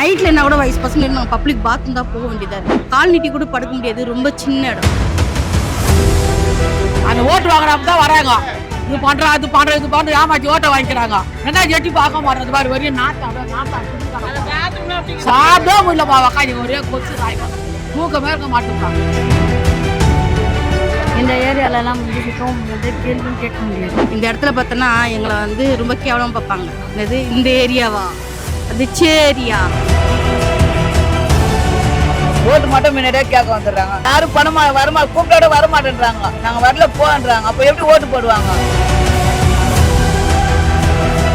நைட்டில் என்ன கூட வயசு பசங்க நாங்கள் பப்ளிக் பாத்ரூம் தான் போக வேண்டியதாக இருக்குது கால் நீட்டி கூட படுக்க முடியாது. ரொம்ப சின்ன இடம். அந்த ஓட்டு வாங்குறப்ப தான் வராங்க. இது பண்ற அது பண்ற இது பண்ற ஏமாத்தி ஓட்டை வாங்கிக்கிறாங்க. என்ன எட்டி பார்க்க மாட்டேறது பாரு வரையும் நாத்தம் அப்படியே நாத்தம். சாப்பிட முடியலப்பா உக்காந்து ஒரே கொச்சு ராய்க்கும் தூக்கமே இருக்க மாட்டேங்கிறாங்க இந்த ஏரியாலலாம் வந்து சுத்தம் முடியாது கேள்வியும் கேட்க முடியாது. இந்த இடத்துல பார்த்தோன்னா எங்களை வந்து ரொம்ப கேவலமாக பார்ப்பாங்க. என்னது? இந்த ஏரியாவா? அது சேரியா ஓட்டு மட்டும் முன்னாடியே கேட்க வந்துடுறாங்க. யாரும் பணமா வரமா கூப்பிட்டோட வர மாட்டேன்றாங்க நாங்க வரல போன்றாங்க அப்ப எப்படி ஓட்டு போடுவாங்க?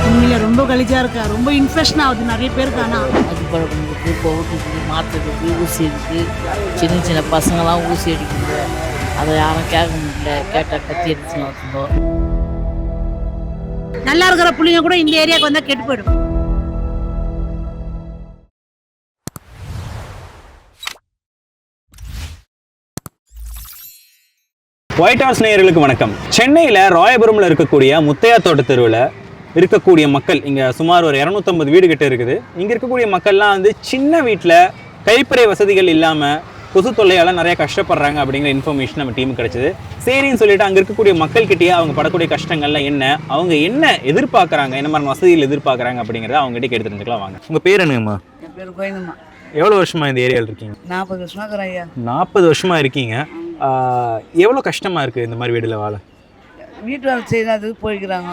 உண்மையில ரொம்ப கலிஜா இருக்கா? ரொம்ப இன்ஃபெக்ஷன் ஆகுது நிறைய பேருக்கு ஆனா. அது பழக்கம் இருக்குது பவுட்டுக்கு மாற்றுறதுக்கு ஊசி இருக்குது சின்ன சின்ன பசங்களாம் ஊசி அடிக்குது. அதை யாரும் கேட்க முடியல. கேட்டால் கத்தி அடிச்சுன்னு நல்லா இருக்கிற புள்ளைங்க கூட இந்த ஏரியாவுக்கு வந்தா கெட்டு போயிடும். ஒயிட் ஹவுஸ் நேயர்களுக்கு வணக்கம். சென்னையில் ராயபுரமில் இருக்கக்கூடிய முத்தையா தோட்ட தெருவில் இருக்கக்கூடிய மக்கள் இங்கே சுமார் ஒரு இரநூத்தம்பது வீடு கிட்ட இருக்குது. இங்கே இருக்கக்கூடிய மக்கள்லாம் வந்து சின்ன வீட்டில் கழிப்பறை வசதிகள் இல்லாமல் கொசு தொல்லையால் நிறைய கஷ்டப்படுறாங்க அப்படிங்கிற இன்ஃபர்மேஷன் நம்ம டீமுக்கு கிடைச்சது. சரின்னு சொல்லிட்டு அங்கே இருக்கக்கூடிய மக்கள்கிட்டயே அவங்க படக்கூடிய கஷ்டங்கள்லாம் என்ன அவங்க என்ன எதிர்பார்க்குறாங்க என்ன மாதிரி வசதிகள் எதிர்பார்க்குறாங்க அப்படிங்கிறத அவங்ககிட்ட கேட்டு தெரிஞ்சுக்கலாம் வாங்க. உங்கள் பேர் என்னங்கம்மா? என் பேர் கோயிந்தம்மா எவ்வளோ வருஷமா இந்த ஏரியாவில் இருக்கீங்க? நாற்பது வருஷமா நாற்பது வருஷமா இருக்கீங்க. எவ்வளோ கஷ்டமா இருக்குது இந்த மாதிரி வீடில் வாழ? வீட்டு வேலை செய்யறது போய்க்கிறாங்க.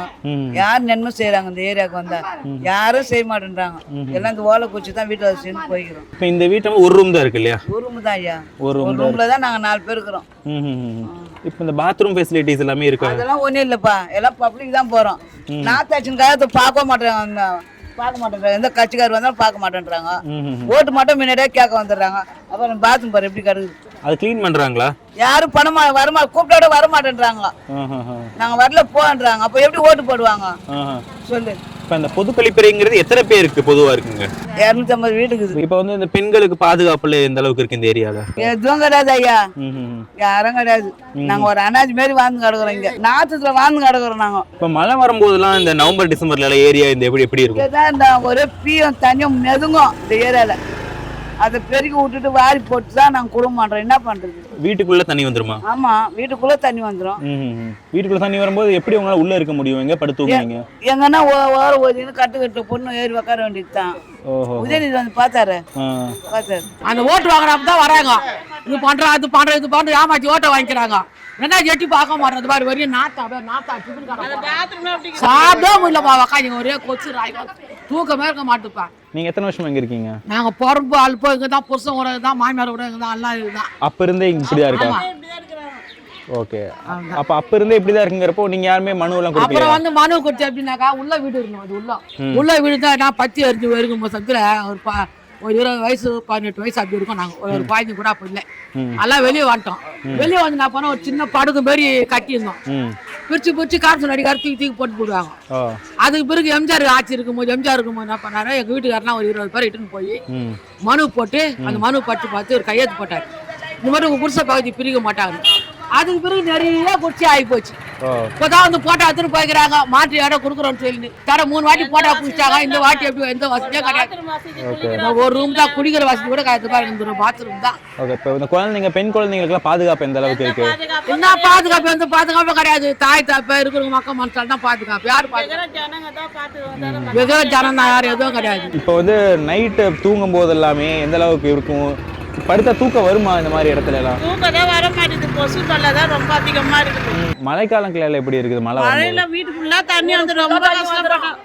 யார் நன்மை செய்யறாங்க இந்த ஏரியாவுக்கு வந்தா? யாரும் செய்ய மாட்டேன்றாங்க. எல்லாம் இந்த ஓலை குச்சி தான் வீட்டு வேலை செய்யணும் போய்க்கிறோம். இப்போ இந்த வீட்டில் ஒரு ரூம் தான் இருக்கு இல்லையா? ஒரு ரூம் தான் ஐயா. ஒரு ரூம் ரூம்ல தான் நாங்க நாலு பேர் இருக்கிறோம். இப்போ இந்த பாத்ரூம் ஃபெசிலிட்டிஸ் எல்லாமே இருக்கா? அதெல்லாம் ஒண்ணும் இல்லப்பா. எல்லாம் பப்ளிக் தான் போறோம். நாத்தாச்சின்காக அதை பார்க்க மாட்டேறாங்க பார்க்க மாட்டேன்றாங்க. எந்த கட்சிக்காரர் வந்தாலும் பார்க்க மாட்டேன்றாங்க. ஓட்டு மட்டும் முன்னாடியே கேட்க வந்துடுறாங்க. அப்புறம் பாத்ரூம் பாரு எப்படி கிடக்குது. அது க்ளீன் பண்ணுறாங்களா யாரும் பணமா வரமா கூப்பிட்டோட வர மாட்டேன்றாங்க நாங்க வரல போன்றாங்க அப்ப எப்படி ஓட்டு போடுவாங்க? சொல்லு. இப்போ இந்த பொது கழிப்பறைங்கிறது எத்தனை பேருக்கு பொதுவாக இருக்குங்க? இரநூத்தி ஐம்பது வீட்டுக்குது இப்போ வந்து இந்த பெண்களுக்கு பாதுகாப்புல எந்த அளவுக்கு இருக்கு இந்த ஏரியாவில் எதுவும் கிடையாது ஐயா. யாரும் கிடையாது. நாங்க ஒரு அனாஜ் மாரி வாழ்ந்து கிடக்குறோம் இங்க. நாத்தத்துல வாழ்ந்து கிடக்குறோம் நாங்க. இப்போ மழை வரும்போதெல்லாம் இந்த நவம்பர் டிசம்பர்ல ஏரியா இந்த எப்படி எப்படி இருக்கும்? இந்த ஒரே பீயும் தண்ணியும் மெதுங்கும் இந்த ஏரியால. அதை பெருக்கி விட்டுட்டு வாரி போட்டு தான் நாங்க குடும்பம் பண்றோம் என்ன பண்றது? வீட்டுக்குள்ள தண்ணி வந்துருமா? ஆமா வீட்டுக்குள்ள தண்ணி வந்துடும். வீட்டுக்குள்ள தண்ணி வரும்போது எப்படி உங்களால உள்ள இருக்க முடியும்? எங்க படுத்துவீங்க எங்கன்னா ஓ- ஓர ஒதுன்னு கட்டு கட்டு பொண்ணு ஏறி உட்கார வேண்டியது தான் ஓஹோ. உதயநிதி வந்து பார்த்தாரு. பார்த்தாரு. அந்த ஓட்டு வாங்குறப்ப தான் வராங்க. இது பண்ற அது பண்ற இது பண்ற ஏமாத்தி ஓட்டை வாங்கிக்கிறாங்க. என்ன எட்டி பார்க்க மாட்டேறது பாரு வரையும் நாத்தம் அப்படியே நாத்தம் சாப்பிட முடியலப்பா உக்காந்து ஒரே கொச்சு ராய்க்கும் தூக்கமே இருக்க மாட்டேப்பா. நீங்க எத்தனை வருஷமா இங்க இருக்கீங்க? நாங்க பிறப்பு அல்பம் இங்க தான் புருஷன் கூட தான் மாமியார் இங்க தான் எல்லாம் இதுதான். அப்ப இருந்தே இங்க இப்படிதான் இருக்கா? ஓகே. அப்ப அப்ப இருந்தே இப்படிதான் இருக்குங்கிறப்போ நீங்க யாருமே மனு எல்லாம் கொடுக்கல அப்புறம் வந்து மனு கொடுத்து எப்படின்னாக்கா உள்ள வீடு இருக்கணும் அது உள்ள. உள்ள வீடு தான் நான் பத்தி எரிஞ்சு வருகும் சத்துல ஒரு பா ஒரு இருபது வயசு பதினெட்டு வயசு அப்படி இருக்கும். நாங்க ஒரு பாய்ஞ்சு கூட அப்ப இல்லை. எல்லாம் வெளியே வந்துட்டோம். வெளியே வந்து நான் பண்ண ஒரு சின்ன படுகு மாரி கட்டியிருந்தோம். பிரிச்சு பிரிச்சு காசு நடிகார தூக்கி தூக்கி போட்டு போடுவாங்க. அதுக்கு பிறகு எம்ஜிஆர் ஆட்சி இருக்கும்போது எம்ஜிஆர் இருக்கும்போது என்ன பண்ணாரு? எங்க வீட்டுக்காரெல்லாம் ஒரு இருபது பேர் இட்டுன்னு போய் மனு போட்டு அந்த மனு பட்டு பார்த்து ஒரு கையெழுத்து போட்டார். இந்த மாதிரி உங்க குடிசை பகுதி பிரிக்க மாட்டாங்க. அதுக்கு பிறகு நிறைய குடிச்சு ஆகி போச்சு. இப்போதான் வந்து போட்டோ எடுத்துட்டு போய்க்கிறாங்க. மாற்றி இடம் கொடுக்குறோம்னு சொல்லி தர மூணு வாட்டி போட்டோ பிடிச்சாங்க இந்த வாட்டி எப்படி எந்த வசதியும் கிடையாது. ஒரு ரூம் தான் குடிக்கிற வசதி கூட கிடையாது. பாருங்க இந்த பாத்ரூம் தான். ஓகே இப்போ இந்த குழந்தைங்க பெண் குழந்தைங்களுக்குலாம் பாதுகாப்பு எந்த அளவுக்கு இருக்கு? என்ன பாதுகாப்பு? எந்த பாதுகாப்பும் கிடையாது. தாய் தாப்ப இருக்கிறவங்க மக்கள் மனுஷால் தான் பாதுகாப்பு. யார் பாதுகாப்பு? வெகுற ஜனம் தான் யாரும் எதுவும் கிடையாது. இப்போ வந்து நைட்டு தூங்கும் போது எல்லாமே எந்த அளவுக்கு இருக்கும்? படுத்தா தூக்கம் வருமா இந்த மாதிரி இடத்துல எல்லாம் தூக்கதான் வர மாட்டேது கொசு தொல்லை தான் ரொம்ப அதிகமா இருக்குது. மழைக்காலங்கள்ல எப்படி இருக்குது மழை மழையில வீட்டுக்குள்ள தண்ணி வந்து ரொம்ப கஷ்டப்பட்டோம்.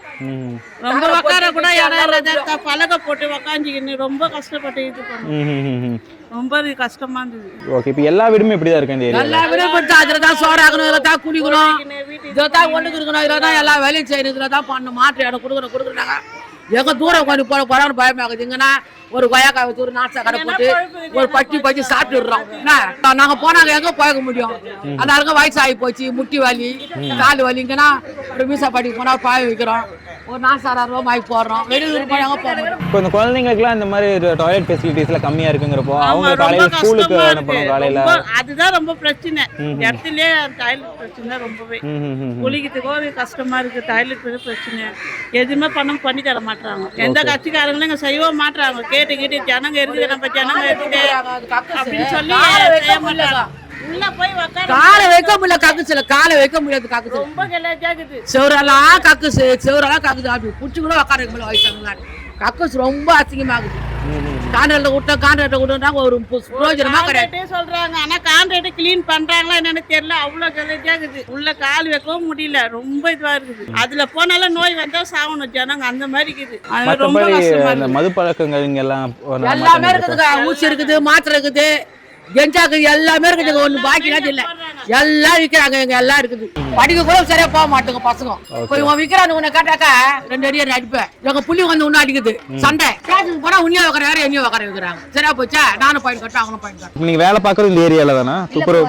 ரொம்ப உட்கார கூட இடம் இல்லாத பலகை போட்டு உக்காஞ்சிக்கின்னு ரொம்ப கஷ்டப்பட்டு இது பண்ணோம். ரொம்ப கஷ்டமா இருந்தது. ஓகே இப்போ எல்லா வீடுமே இப்படி தான் இருக்கு இந்த ஏரியா எல்லா வீடும் கொடுத்து அதில் தான் சோறாக்கணும் இதில் தான் குளிக்கணும். இதில் தான் ஒன்றுக்கு இருக்கணும் இதில் தான் எல்லா வேலையும் செய்யணும் இதில் தான் பண்ணணும். மாற்று இடம் கொடுக்கணும் கொடுக்குறாங்க எங்க தூரம் உட்காந்து போற போறான்னு பயமாகுது. இங்கன்னா ஒரு கொய்யாக்காவை தூரம் நாசா கடை போட்டு ஒரு பட்டி பச்சி சாப்பிட்டுடுறோம். என்ன? நாங்க போனாங்க எங்க போக முடியும்? எல்லாருக்கும் வயசு ஆகி போச்சு. முட்டி வலி கால் வலி. இங்கன்னா ஒரு மீசா படிக்கு போனா பாய வைக்கிறோம். ஒரு நாசாயிரம் ரூபாய் வாங்கி போடுறோம். வெளியூர் போய் எங்கே போடுறோம் இப்போ இந்த குழந்தைங்களுக்குலாம் இந்த மாதிரி டாய்லெட் ஃபெசிலிட்டிஸ்லாம் கம்மியாக இருக்குங்கிறப்போ அவங்க காலையில் ஸ்கூலுக்கு அனுப்பணும். காலையில். அதுதான் ரொம்ப பிரச்சனை. இடத்துலயே டாய்லெட் பிரச்சனை ரொம்பவே. குளிக்கிறதுக்கோ ஒரு கஷ்டமா இருக்கு. டாய்லெட் பிரச்சனை. எதுவுமே பண்ண பண்ணி தர மாட்டாங்க எந்த கட்சிக்காரங்களும் இங்க செய்யவே மாட்டாங்க கேட்டு கேட்டு ஜனங்க இருக்குது நம்ம ஜனங்க இருக்குது அப்படின்னு சொல்லி செய்ய முடியல. மாட்டாங்க. காலை வைக்க முடியல கக்குச்சுல காலை வைக்க முடியாது கக்குச்சு. ரொம்ப கலேஜா இருக்குது. செவரெல்லாம் கக்குசு செவரெல்லாம் கக்குது அப்படி பிடிச்சி கூட உட்கார வைக்க முடியல வயசானவங்க கக்குசு ரொம்ப அசிங்கமாகுது. கான்ட்ராக்டில் விட்டா கான்ட்ராக்டில் விட்டுறாங்க ஒரு பிரயோஜனமா கிடையாது. சொல்றாங்க ஆனா கான்ட்ராக்ட் கிளீன் பண்றாங்களா என்னன்னு தெரியல அவ்வளவு கலேஜா இருக்குது. உள்ள கால் வைக்கவும் முடியல ரொம்ப இதுவா இருக்குது. அதுல போனாலும் நோய் வந்தா சாகணும் ஜனங்க அந்த மாதிரி இருக்குது. அது ரொம்ப இருக்குது. மது பழக்கங்கள் ஒரு எல்லாமே மாற்றம் இருக்கா? இருக்குதுங்க ஊசி இருக்குது மாத்திரை இருக்குது. கெஞ்சா இருக்குது எல்லாமே இருக்குது. ஒண்ணு பாக்கி இல்ல. எல்லாம் விக்கிறாங்க. எங்க எல்லாம் இருக்குது. படிக்க கூட சரியா போக மாட்டோங்க பசங்க. போய் இவன் விக்கிறான்னு உன்னை கேட்டாக்கா ரெண்டு அடி அடிப்பேன் எங்க புள்ளி வந்து உன்ன அடிக்குது. சண்டை. ஸ்டேஷனுக்கு போனா உன்னியா உட்கார யாரும் என்னையும் உட்கார வைக்கிறாங்க. சரியா போச்சா? நானும் பாயிண்ட் கட்டும் அவங்களும் பாயிண்ட் கட்டும் இப்போ நீங்கள் வேலை பார்க்குறது இந்த ஏரியாவில் தானா? துப்புரவு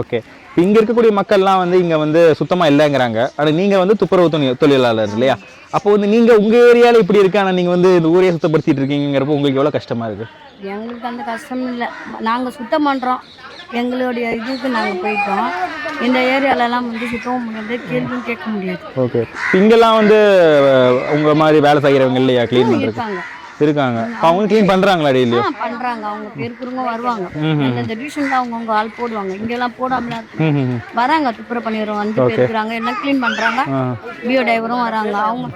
ஓகே இங்க இருக்கக்கூடிய மக்கள்லாம் வந்து இங்க வந்து சுத்தமா இல்லைங்கிறாங்க. ஆனா நீங்க வந்து துப்புரவு தொழில் தொழிலாளர் இல்லையா? அப்போ வந்து நீங்க உங்க ஏரியால இப்படி இருக்கு. ஆனா நீங்க வந்து இந்த ஊரையே சுத்தப்படுத்திட்டு இருக்கீங்கிறப்போ உங்களுக்கு எவ்வளவு கஷ்டமா இருக்கு? எங்களுக்கு அந்த கஷ்டம் இல்லை. நாங்கள் சுத்தம் பண்ணுறோம் எங்களுடைய இதுக்கு நாங்கள் போயிட்டோம். இந்த ஏரியாலலாம் வந்து சுத்தவும் முடியாது கேள்வியும் கேட்க முடியாது. ஓகே இங்கெல்லாம் வந்து அஹ், உங்க மாதிரி வேலை செய்யறவங்க இல்லையா? க்ளீன் பண்றது இருக்காங்க. அவங்க க்ளீன் பண்றாங்களா ஆ டெய்லியும் பண்ணுறாங்க அவங்க பேருக்குறவங்க வருவாங்க. இந்த டிவிஷனில் அவங்கவுங்க ஆள் போடுவாங்க. இங்கெல்லாம் போடாமலாம் இருக்கு. ம் ம் வராங்க. துப்புரவு பண்ணிடுறோம் வந்து Okay. இருக்கிறாங்க எல்லாம் க்ளீன் பண்ணுறாங்க பிஓ டிரைவரும் வராங்க. அவங்க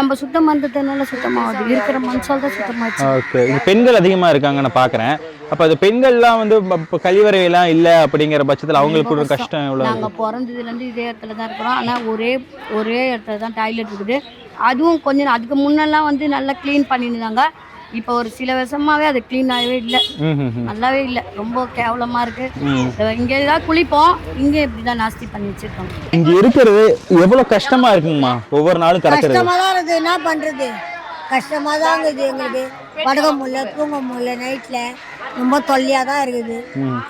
நம்ம சுத்தம் பண்ணுறதுனால சுத்தமாகுது. இருக்கிற மனுஷால் தான் சுத்தமாச்சு. ஓகே பெண்கள் அதிகமா இருக்காங்க நான் பாக்குறேன். அப்ப அது பெண்கள்லாம் வந்து கழிவறை எல்லாம் இல்ல அப்படிங்கிற பட்சத்துல அவங்களுக்கு ஒரு கஷ்டம். எவ்வளவு? நாங்கள் பிறந்ததுலேருந்து இதே இடத்துல தான் இருக்கிறோம். ஆனால் ஒரே ஒரே இடத்துல தான் டாய்லெட் இருக்குது. அதுவும் கொஞ்ச நாள் அதுக்கு முன்னெல்லாம் வந்து நல்லா க்ளீன் பண்ணியிருந்தாங்க. இப்போ ஒரு சில வருஷமாவே அது க்ளீன் ஆகவே இல்லை. நல்லாவே இல்லை. ரொம்ப கேவலமாக இருக்குது இங்கே தான் குளிப்போம். இங்கே இப்படி தான் நாஸ்தி பண்ணி வச்சிருக்கோம். இங்க இருக்கிறது எவ்வளவு கஷ்டமா இருக்குங்கம்மா? ஒவ்வொரு நாளும் கிடக்கிறது கஷ்டமா தான் இருக்குது என்ன பண்றது? கஷ்டமா தான் இருக்குது எங்களுக்கு. படுக்க முடியல தூங்க முடியல நைட்ல ரொம்ப தொல்லையா தான் இருக்குது.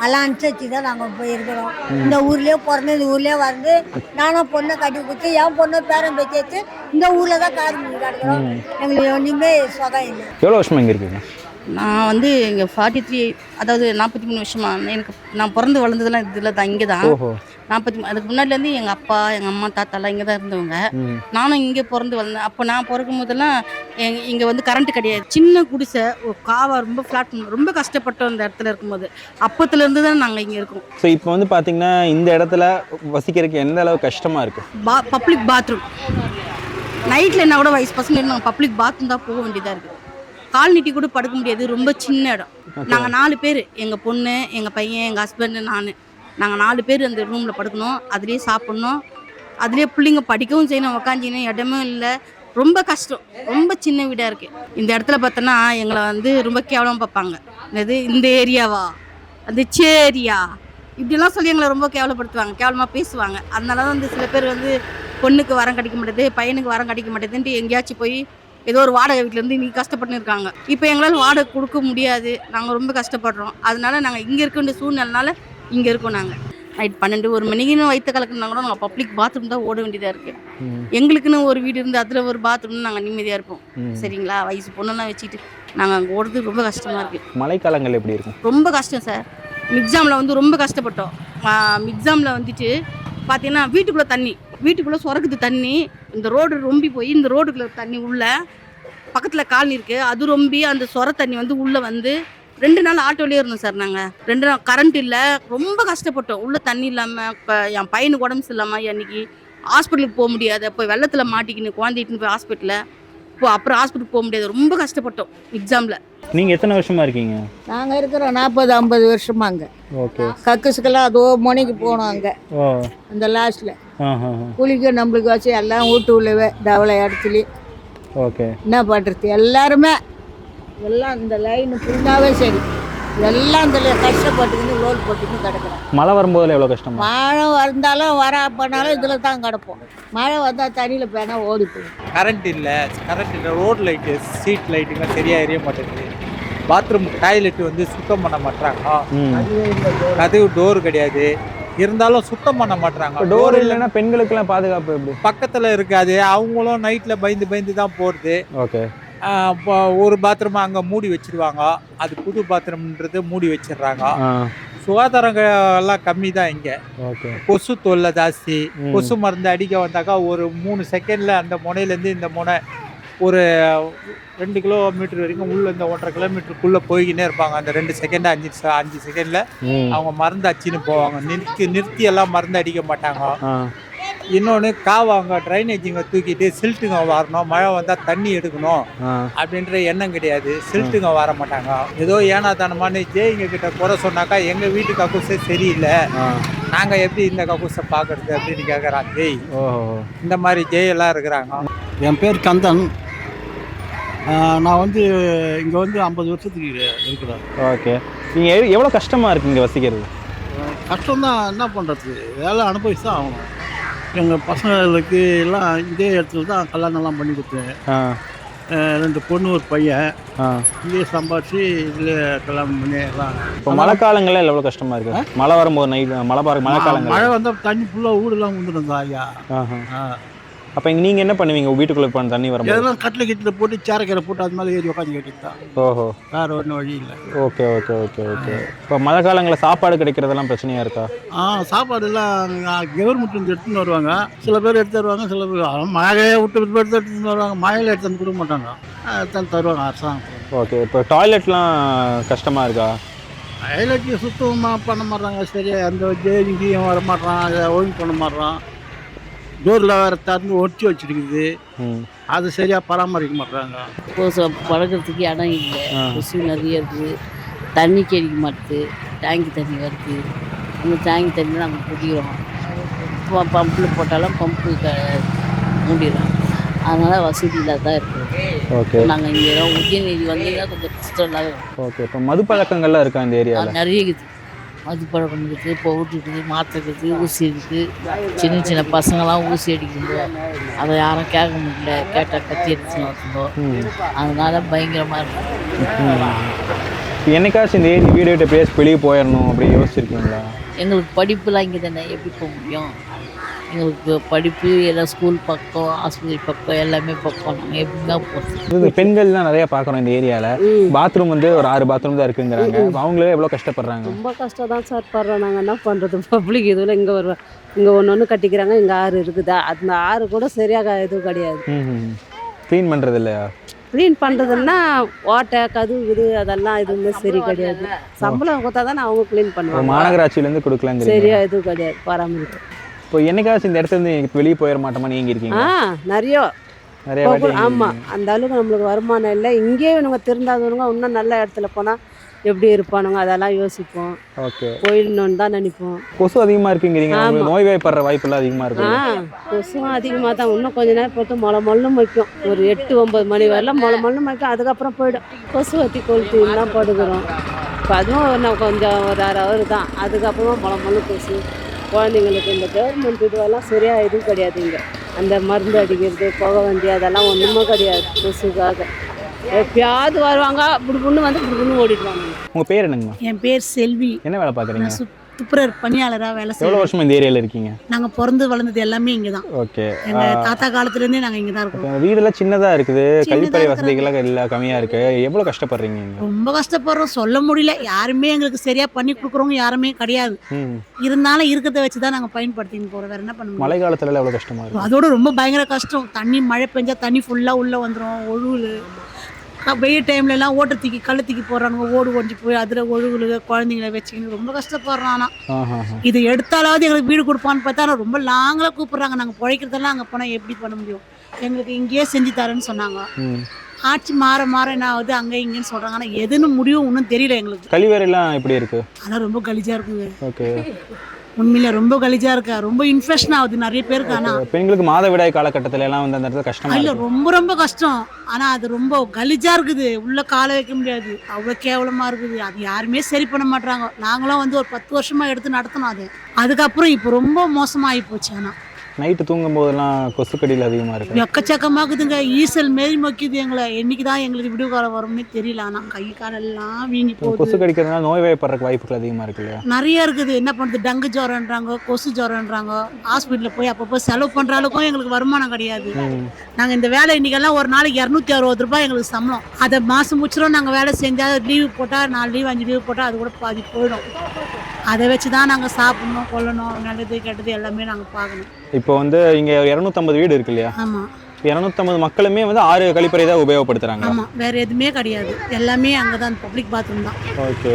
எல்லாம் அனுசரிச்சு தான் நாங்க போய் இருக்கிறோம் இந்த ஊர்லயே பிறந்து இந்த ஊர்லயே வந்து நானும் பொண்ணை கட்டி கொடுத்து என் பொண்ணை பேரன் பேச்சு இந்த ஊர்ல தான் கார் பண்ணி கிடக்குறோம் எங்களுக்கு ஒன்றுமே சுகம் இல்லை. எவ்வளவு வருஷமா இங்க இருக்கீங்க? நான் வந்து இங்கே ஃபார்ட்டி த்ரீ அதாவது நாற்பத்தி மூணு வருஷமா எனக்கு நான் பிறந்து வளர்ந்ததெல்லாம் இதில் தான் இங்கே தான் நாற்பத்தி அதுக்கு முன்னாடிலேருந்து எங்கள் அப்பா எங்கள் அம்மா தாத்தாலாம் இங்கே தான் இருந்தவங்க. நானும் இங்கே பிறந்து வளர்ந்தேன். அப்போ நான் பிறக்கும் போதெல்லாம் எங் இங்கே வந்து கரண்ட் கிடையாது. சின்ன குடிசை ஒரு காவா ரொம்ப ஃப்ளாட் ரொம்ப கஷ்டப்பட்டோம் அந்த இடத்துல இருக்கும்போது அப்பத்துலேருந்து தான் நாங்கள் இங்கே இருக்கோம். ஸோ இப்போ வந்து பார்த்தீங்கன்னா இந்த இடத்துல வசிக்கிறதுக்கு எந்த அளவு கஷ்டமாக இருக்கு? பா பப்ளிக் பாத்ரூம் நைட்டில் என்ன கூட வயசு பசங்க நாங்கள் பப்ளிக் பாத்ரூம் தான் போக வேண்டியதாக இருக்குது கால் நீட்டி கூட படுக்க முடியாது. ரொம்ப சின்ன இடம். நாங்கள் நாலு பேர். எங்கள் பொண்ணு எங்கள் பையன் எங்கள் ஹஸ்பண்டு நான். நாங்கள் நாலு பேர் அந்த ரூமில் படுக்கணும். அதுலேயே சாப்பிட்ணும். அதுலேயே பிள்ளைங்க படிக்கவும் செய்யணும். உக்காஞ்சிக்கணும் இடமும் இல்லை. ரொம்ப கஷ்டம். ரொம்ப சின்ன வீடாக இருக்குது இந்த இடத்துல பார்த்தோன்னா எங்களை வந்து ரொம்ப கேவலம் பார்ப்பாங்க. என்னது? இந்த ஏரியாவா? அந்த சேரியா? இப்படிலாம் சொல்லி எங்களை ரொம்ப கேவலப்படுத்துவாங்க. கேவலமாக பேசுவாங்க. அதனால தான் வந்து சில பேர் வந்து பொண்ணுக்கு வரம் கிடைக்க மாட்டேது பையனுக்கு வரம் கிடைக்க மாட்டேதுன்ட்டு எங்கேயாச்சும் போய் ஏதோ ஒரு வாடகை வீட்டிலேருந்து இன்றைக்கி கஷ்டப்பட்டு இருக்காங்க இப்போ எங்களால் வாடகை கொடுக்க முடியாது. நாங்கள் ரொம்ப கஷ்டப்படுறோம். அதனால நாங்கள் இங்கே இருக்க வேண்டிய சூழ்நிலைனால இங்கே இருக்கோம் நாங்கள் நைட் பன்னெண்டு ஒரு மணிக்குன்னு வயிற்று கலக்குனா கூட நாங்கள் பப்ளிக் பாத்ரூம் தான் ஓட வேண்டியதாக இருக்குது எங்களுக்குன்னு ஒரு வீடு இருந்து அதில் ஒரு பாத்ரூம் நாங்கள் நிம்மதியாக இருப்போம். சரிங்களா? வயசு பொண்ணெல்லாம் வச்சுட்டு நாங்கள் அங்கே ஓடுறது ரொம்ப கஷ்டமாக இருக்குது மழைக்காலங்கள் எப்படி இருக்கும்? ரொம்ப கஷ்டம் சார். மிக்ஸாமில் வந்து ரொம்ப கஷ்டப்பட்டோம். மிக்ஸாமில் வந்துட்டு பார்த்தீங்கன்னா வீட்டுக்குள்ளே தண்ணி வீட்டுக்குள்ளே சுரக்குது தண்ணி. இந்த ரோடு ரொம்பி போய் இந்த ரோடுக்குள்ளே தண்ணி உள்ள பக்கத்தில் காலனி இருக்குது அது ரொம்பி அந்த சொர தண்ணி வந்து உள்ளே வந்து ரெண்டு நாள் ஆட்டோலேயே இருந்தோம் சார் நாங்கள் ரெண்டு நாள் கரண்ட் இல்லை. ரொம்ப கஷ்டப்பட்டோம். உள்ளே தண்ணி இல்லாமல் இப்போ என் பையனுக்கு உடம்பு சரியில்லாமல் அன்னைக்கு ஹாஸ்பிட்டலுக்கு போக முடியாது. அப்போ வெள்ளத்தில் மாட்டிக்கின்னு குழந்தைட்டுன்னு போய் ஹாஸ்பிட்டலில் இப்போ அப்புறம் ஹாஸ்பிட்டலுக்கு போக முடியாது. ரொம்ப கஷ்டப்பட்டோம் எக்ஸாமில் நீங்கள் எத்தனை வருஷமா இருக்கீங்க? நாங்க இருக்கிறோம் நாற்பது ஐம்பது வருஷமா அங்க. ஓகே. கக்குசுக்கெல்லாம் அதோ முனைக்கு போனோம் அங்க. அந்த லாஸ்ட்ல ஆ ஆ குளிக்க நம்மளுக்கு வச்சு எல்லாம் வீட்டு உள்ளவே தவளை இடத்துல ஓகே. என்ன பண்ணுறது எல்லாருமே எல்லாம் இந்த லைன் ஃபுல்லாகவே சரி. எல்லாம் இந்த கஷ்டப்பட்டுக்கின்னு லோல் போட்டுக்கின்னு கிடக்குறோம். மழை வரும்போதுல எவ்வளோ கஷ்டமா? மழை வந்தாலும் வர பண்ணாலும் இதில் தான் கிடப்போம். மழை வந்தால் தண்ணியில் பேனா ஓடி போயிடும். கரண்ட் இல்லை. கரண்ட் இல்லை. ரோட் லைட்டு ஸ்ட்ரீட் லைட்டுங்க சரியாக எரிய மாட்டேங்குது. பாத்ரூம் டாய்லெட் வந்து சுத்தம் பண்ண மாட்டாங்க கதவு டோர் கிடையாது. இருந்தாலும் சுத்தம் பண்ண மாட்டாங்க டோர் இல்லைன்னா பெண்களுக்கெல்லாம் பாதுகாப்பு எப்படி? பக்கத்தில் இருக்காது அவங்களும் நைட்டில் பயந்து பயந்து தான் போகிறது ஓகே. இப்போ ஒரு பாத்ரூம் அங்கே மூடி வச்சிருவாங்க. அது புது பாத்ரூம்ன்றது மூடி வச்சிடுறாங்க சுகாதாரம் எல்லாம் கம்மி தான் இங்கே. கொசு தொல்லை ஜாஸ்தி. கொசு மருந்து அடிக்க வந்தாக்கா ஒரு மூணு செகண்டில் அந்த முனையிலேருந்து இந்த முனை ஒரு ரெண்டு கிலோமீட்டர் வரைக்கும் உள்ள இந்த ஒன்றரை கிலோமீட்டருக்குள்ளே போய்கினே இருப்பாங்க. அந்த ரெண்டு செகண்ட் அஞ்சு செ- அஞ்சு செகண்டில் அவங்க மருந்து அடிச்சுன்னு போவாங்க. நிறுத்தி நிறுத்தி எல்லாம் மருந்து அடிக்க மாட்டாங்க. இன்னொன்று காவாங்க ட்ரைனேஜுங்க தூக்கிட்டு சில்ட்டுங்க வரணும். மழை வந்தால் தண்ணி எடுக்கணும். அப்படின்ற எண்ணம் கிடையாது. சில்ட்டுங்க வர மாட்டாங்க. ஏதோ ஏனாதானமான ஜெயிங்க கிட்ட குறை சொன்னாக்கா எங்கள் வீட்டு கக்கூசே சரியில்லை. நாங்கள் எப்படி இந்த கக்கூசை பார்க்கறது அப்படின்னு கேட்குறான் ஜெய் ஓஹோ. இந்த மாதிரி ஜெய் எல்லாம் இருக்கிறாங்க. என் பேர் கந்தன். நான் வந்து இங்கே வந்து ஐம்பது வருஷத்துக்கு இருக்கிறேன். ஓகே. நீங்கள் எவ்வளோ கஷ்டமாக இருக்கு இங்கே வசிக்கிறது? கஷ்டம்தான் என்ன பண்ணுறது வேலை அனுபவிச்சு தான் ஆகணும். எங்கள் பசங்களுக்கு எல்லாம் இதே இடத்துல தான் கல்யாணம்லாம் பண்ணி கொடுத்தேன். ஆ. ரெண்டு பொண்ணு ஒரு பையன். ஆ. இதே சம்பாதிச்சு இதில் கல்யாணம் பண்ணி எல்லாம். இப்போ மழை காலங்கள்ல எவ்வளோ கஷ்டமாக இருக்கு? மழை வரும்போது நைட் மழை பாரு மழை காலங்கள். மழை வந்தால் தண்ணி ஃபுல்லாக ஊடெல்லாம் வந்துடும் ஐயா. ஆஹா. அப்போ இங்கே நீங்கள் என்ன பண்ணுவீங்க? வீட்டுக்குள்ளே இப்போ தண்ணி வரும்போது? எதெல்லாம் கட்டில் கிட்டில் போட்டு சேரக்கரை போட்டு அது மேலே ஏறி உட்காந்து தான் ஓஹோ. வேறு ஒன்றும் வழி இல்லை. Okay okay okay okay. இப்போ மழை காலங்களில் சாப்பாடு கிடைக்கிறதெல்லாம் பிரச்சனையாக இருக்கா? ஆ சாப்பாடு எல்லாம் கவர்மெண்ட் வந்து எடுத்துன்னு வருவாங்க. சில பேர் எடுத்து வருவாங்க சில பேர் மழையை விட்டு எடுத்து எடுத்துன்னு வருவாங்க மழையில் எடுத்து வந்து கொடுக்க மாட்டாங்க. எடுத்து தருவாங்க அரசாங்கம் ஓகே இப்போ டாய்லெட்லாம் கஷ்டமாக இருக்கா? டைலருக்கு சுத்தமாக பண்ண மாட்டாங்க சரி அந்த ஜேஜிங்கியும் வர மாட்டான் அதை ஒழுங்கு பண்ண மாட்டான் டோரில் வேறு திறந்து ஒட்டி வச்சிருக்குது. அது சரியாக பராமரிக்க மாட்டாங்க கொசு பழகிறதுக்கு இடம் இல்லை. கொசு நிறைய இருக்குது. தண்ணி கிடைக்க மாட்டுது. டேங்கி தண்ணி வருது. அந்த டேங்கி தண்ணி நாங்கள் குடிக்கிறோம். பம்பில் போட்டாலும் பம்பு க மூடிடுறோம். அதனால் வசதி இல்லாத தான் இருக்குது ஓகே. நாங்கள் இங்கே உதயநிதி வந்தீங்கன்னா கொஞ்சம் கஷ்டம் இல்லாத ஓகே. இப்போ மது பழக்கங்கள்லாம் இருக்கா இந்த ஏரியாவில் நிறைய இருக்குது. மது பழக்கம் இருக்குது பவுட்ரு இருக்குது மாத்திரை இருக்குது ஊசி இருக்குது. சின்ன சின்ன பசங்களாம் ஊசி அடிக்குது அதை யாரும் கேட்க முடியல. கேட்டால் கத்தி அடிச்சு ம் அதனால பயங்கரமாக இருக்கும் என்னைக்காச்சும் இந்த ஏரி வீடு விட்டு பேசி வெளியே போயிடணும் அப்படி யோசிச்சிருக்கீங்களா? எங்களுக்கு படிப்புலாம் இங்கே தானே எப்படி போக முடியும்? எங்களுக்கு படிப்பு எல்லாம் ஸ்கூல் பக்கம் ஆஸ்பத்திரி பக்கம் எல்லாமே பக்கம். நாங்கள் எப்படி தான் போகிறது இது பெண்கள்லாம் நிறைய பார்க்குறோம் இந்த ஏரியாவில் பாத்ரூம் வந்து ஒரு ஆறு பாத்ரூம் தான் இருக்குங்கிறாங்க. அவங்களே எவ்வளோ கஷ்டப்படுறாங்க? ரொம்ப கஷ்டம் தான் சார் படுறோம் நாங்கள் என்ன பண்ணுறது பப்ளிக் இதுவில் இங்கே வருவோம் இங்கே ஒன்று ஒன்று கட்டிக்கிறாங்க இங்கே ஆறு இருக்குதா? அந்த ஆறு கூட சரியாக எதுவும் கிடையாது. க்ளீன் பண்ணுறது இல்லையா? க்ளீன் பண்ணுறதுன்னா ஓட்டை கதவு இது அதெல்லாம் எதுவுமே சரி கிடையாது. சம்பளம் கொடுத்தா தானே அவங்க க்ளீன் பண்ணுவாங்க. மாநகராட்சியிலேருந்து கொடுக்கலாங்கிறீங்க. சரியா எதுவும் கிடையாது பராமரிப்பு. இப்போ என்னைக்காச்சும் இந்த இடத்துல இருந்து வெளியே போயிட மாட்டோமா? நீங்க இருக்கீங்க? ஆ நிறைய. நிறைய ஆமாம் அந்த அளவுக்கு நம்மளுக்கு வருமானம் இல்லை. இங்கேயே இவங்க திருந்தாதவங்க இன்னும் நல்ல இடத்துல போனால் எப்படி இருப்பானுங்க? அதெல்லாம் யோசிப்போம். ஓகே. போயிடணுன்னு தான் நினைப்போம். கொசு அதிகமாக இருக்குங்கிறீங்க. நோய்வாய்ப்படுற வாய்ப்பெல்லாம் அதிகமாக ஆ இருக்கும் கொசுவும் அதிகமாக தான். இன்னும் கொஞ்ச நேரம் பொறுத்து மொளை மொள்ளும் வைக்கும். ஒரு எட்டு ஒம்பது மணி வரலாம் மொளை மொள்ளும் வைக்கும். அதுக்கப்புறம் போயிடும். கொசு வத்தி கொளுத்து தான் படுக்கிறோம் இப்போ அதுவும் இன்னும் கொஞ்சம் ஒரு அரை ஹவர் தான். அதுக்கப்புறமா மொளை மொள்ளும் கொசு. குழந்தைங்களுக்கு இந்த கவர்மெண்ட் இதுவெல்லாம் சரியாக எதுவும் கிடையாது இங்கே. அந்த மருந்து அடிக்கிறது புகை வண்டி அதெல்லாம் ஒன்றுமே கிடையாது. கொசுக்காக. எப்பயாவது வருவாங்க இப்படி பொண்ணு வந்து இப்படி பொண்ணு ஓடிடுவாங்க. உங்கள் பேர் என்னங்கம்மா? என் பேர் செல்வி. என்ன வேலை பார்க்குறீங்க? துப்புரர் பணியாளராக வேலை எவ்வளோ செய்கிறேன் வருஷமா இந்த ஏரியாவில் இருக்கீங்க? நாங்கள் பிறந்து வளர்ந்தது எல்லாமே இங்கே தான் ஓகே எங்கள் தாத்தா காலத்துலேருந்தே நாங்கள் இங்கே தான் இருக்கோம் வீடெல்லாம் சின்னதாக இருக்குது. கழிப்பறை. வசதிகள்லாம் இல்லை கம்மியாக இருக்குது எவ்வளோ கஷ்டப்படுறீங்க? ரொம்ப கஷ்டப்படுறோம். சொல்ல முடியல. யாருமே எங்களுக்கு சரியாக பண்ணி கொடுக்குறவங்க யாருமே கிடையாது. இருந்தாலும் இருக்கிறத வச்சு தான் நாங்கள் பயன்படுத்தின்னு போகிறோம் வேறு என்ன பண்ண முடியும்? மழை காலத்துலலாம் எவ்வளோ கஷ்டமாக இருக்கும் அதோட ரொம்ப பயங்கர கஷ்டம். தண்ணி மழை பெஞ்சா தண்ணி ஃபுல்லாக உள்ளே வந்துடும் க- வெயில் டைம்ல எல்லாம் ஓட்டை தூக்கி கள்ள தூக்கி போடுறானுங்க. ஓடு ஒஞ்சி போய் அதில் ஒழுகுல குழந்தைங்கள வச்சுக்கின்னு ரொம்ப கஷ்டப்படுறோம் ஆனால் இது எடுத்தாலாவது எங்களுக்கு வீடு கொடுப்பான்னு பார்த்தா ரொம்ப லாங்கில் கூப்பிட்றாங்க. நாங்கள் பிழைக்கிறதெல்லாம் அங்கே போனால் எப்படி பண்ண முடியும்? எங்களுக்கு இங்கேயே செஞ்சு தரேன்னு சொன்னாங்க. ஆட்சி மாற மாற என்ன ஆகுது? அங்கே இங்கேன்னு சொல்கிறாங்க ஆனால் எதுன்னு முடியும் ஒன்றும் தெரியல எங்களுக்கு. கழிவறைலாம் எப்படி இருக்குது அதெல்லாம் ரொம்ப கலிஜாக இருக்குங்க. ஓகே. உண்மையில ரொம்ப கலிஜாக இருக்கா? ரொம்ப இன்ஃபெக்ஷன் ஆகுது நிறைய பேருக்கு ஆனால் பெண்களுக்கு மாதவிடாய் காலகட்டத்துல எல்லாம் வந்து அந்த இடத்துல கஷ்டமா இல்ல ரொம்ப ரொம்ப கஷ்டம். ஆனா அது ரொம்ப கலிஜா இருக்குது. உள்ள காலை வைக்க முடியாது. அவ்வளவு கேவலமா இருக்குது. அது யாருமே சரி பண்ண மாட்டாங்க நாங்களும் வந்து ஒரு பத்து வருஷமா எடுத்து நடத்தணும் அது. அதுக்கப்புறம் இப்போ ரொம்ப மோசமாகி போச்சு ஆனா. நைட்டு தூங்கும் போதெல்லாம் கொசுக்கடியில் அதிகமாக இருக்கு. எக்கச்சக்கமாக்குதுங்க ஈசல் மாரி மொக்கிது எங்களை. என்னைக்கு தான் எங்களுக்கு விடுவு காலம் வரும்னே தெரியல. ஆனால் கை காலெல்லாம் வீங்கி போகுது. கொசு கடிக்கிறதுனால நோய் வாய்ப்படுறதுக்கு வாய்ப்புகள் அதிகமாக இருக்கு இல்லையா? நிறைய இருக்குது. என்ன பண்ணுறது டங்கு ஜுரம்ன்றாங்க கொசு ஜுரம்ன்றாங்க ஹாஸ்பிட்டலில் போய் அப்பப்போ செலவு பண்ணுற அளவுக்கும் எங்களுக்கு வருமானம் கிடையாது. நாங்கள் இந்த வேலை இன்னைக்கெல்லாம் ஒரு நாளைக்கு இரநூத்தி அறுபது ரூபாய் எங்களுக்கு சம்பளம். அதை மாதம் முடிச்சிடும் நாங்கள் வேலை செஞ்சால் லீவு போட்டால் நாலு லீவ் அஞ்சு லீவு போட்டால் அது கூட பாதி போயிடும். அதை வச்சு தான் நாங்கள் சாப்பிடணும் கொள்ளணும் நல்லது கெட்டது எல்லாமே நாங்கள் பார்க்கணும். இப்போ வந்து இங்கே இரநூத்தம்பது வீடு இருக்கு இல்லையா? ஆமாம் இரநூத்தம்பது மக்களுமே வந்து ஆறு கழிப்பறை தான் உபயோகப்படுத்துகிறாங்க ஆமாம் வேறு எதுவுமே கிடையாது. எல்லாமே அங்கே தான் பப்ளிக் பாத்ரூம் தான். ஓகே.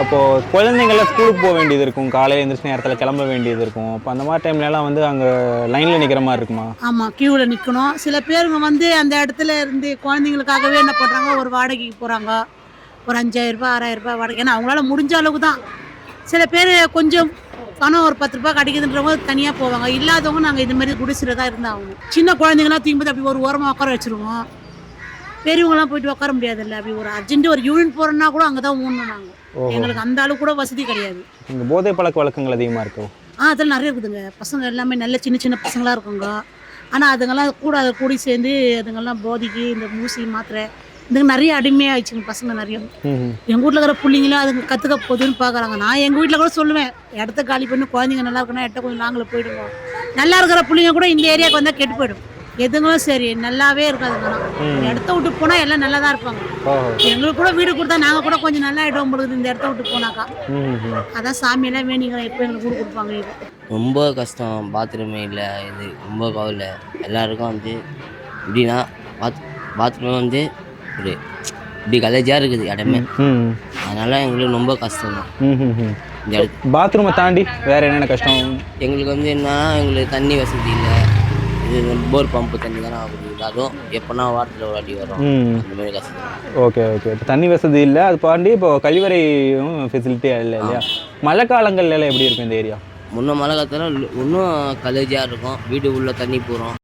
அப்போது குழந்தைங்கள்லாம் ஸ்கூலுக்கு போக வேண்டியது இருக்கும். காலையில் எழுந்திரிச்ச நேரத்தில் கிளம்ப வேண்டியது இருக்கும். அப்போ அந்த மாதிரி டைம்லலாம் வந்து அங்கே லைனில் நிற்கிற மாதிரி இருக்குமா? ஆமாம் க்யூவில் நிற்கணும் சில பேருங்க வந்து அந்த இடத்துல இருந்து குழந்தைங்களுக்காகவே என்ன பண்ணுறாங்க ஒரு வாடகைக்கு போகிறாங்க ஒரு அஞ்சாயிரம் ரூபாய் ஆறாயிரம் ரூபாய் வாடகை. ஏன்னா அவங்களால முடிஞ்ச அளவுக்கு தான் சில பேர் கொஞ்சம் பணம் ஒரு பத்து ரூபாய் கிடைக்குதுன்றவங்க தனியாக போவாங்க. இல்லாதவங்க நாங்கள் இது மாதிரி குடிசில் தான் இருந்தாகணும். சின்ன குழந்தைங்களாம் தூங்கும்போது அப்படி ஒரு ஓரமாக உட்கார வச்சுருவோம். பெரியவங்களாம் போயிட்டு உட்கார முடியாதுல்ல. அப்படி ஒரு அர்ஜென்ட் ஒரு யூரின் போகிறோன்னா கூட அங்கே தான் ஊனணும் நாங்கள். எங்களுக்கு அந்த அளவுக்கு கூட வசதி கிடையாது. இங்கே போதை பழக்க வழக்கங்கள் அதிகமாக இருக்கும் ஆ அதெல்லாம் நிறைய இருக்குதுங்க. பசங்க எல்லாமே நல்ல சின்ன சின்ன பசங்களாக இருக்குங்க. ஆனால் அதுங்கெல்லாம் கூட அதை கூடி சேர்ந்து அதுங்கெல்லாம் போதைக்கு இந்த மூசி மாத்திரை இதுங்க நிறைய அடிமையாகிடுச்சுங்க பசங்க நிறைய. எங்கள் வீட்டில் இருக்கிற பிள்ளைங்களும் அதுங்க கற்றுக்க போகுதுன்னு பார்க்குறாங்க. நான் எங்கள் வீட்டில் கூட சொல்லுவேன் இடத்த காலி பண்ணி குழந்தைங்க நல்லா இருக்குன்னா இடத்த கொஞ்சம் நாங்களே போயிடுங்க. நல்லா இருக்கிற பிள்ளைங்க கூட இந்த ஏரியாவுக்கு வந்தால் கெட்டு போயிடும். எதுங்களும் சரி நல்லாவே இருக்காதுங்க இடத்த விட்டு போனால் எல்லாம் நல்லா தான் இருப்பாங்க. எங்களுக்கு கூட வீடு கொடுத்தா நாங்கள் கூட கொஞ்சம் நல்லா இடம் பொழுது இந்த இடத்த விட்டு போனாக்கா. அதான் சாமியெல்லாம் வேணிக்கிறோம் எப்போ எங்களுக்கு வீடு கொடுப்பாங்க இது ரொம்ப கஷ்டம். பாத்ரூமே இல்லை இது ரொம்ப கவலை. எல்லாருக்கும் வந்து எப்படின்னா பாத் பாத்ரூம் வந்து ஒரு இப்படி கலேஜாக இருக்குது இடமே அதனால எங்களுக்கு ரொம்ப கஷ்டம் தான் பாத்ரூமை தாண்டி வேற என்னென்ன கஷ்டம்? எங்களுக்கு வந்து என்னன்னா எங்களுக்கு தண்ணி வசதி இல்லை. இது போர் பம்பு தண்ணி தானே ஆகுது. அதுவும் எப்போனா வாரத்தில் ஒரு வாட்டி வரும். அந்த மாதிரி கஷ்டம். தான். Okay okay. இப்போ தண்ணி வசதி இல்லை. அது தாண்டி இப்போ கழிவறையும் ஃபெசிலிட்டியாக இல்லை இல்லையா? மழை காலங்கள்ல எல்லாம் எப்படி இருக்கும் இந்த ஏரியா? முன்ன மழை காலத்தில் இன்னும் கலேஜாக இருக்கும். வீடு உள்ள தண்ணி போகிறோம்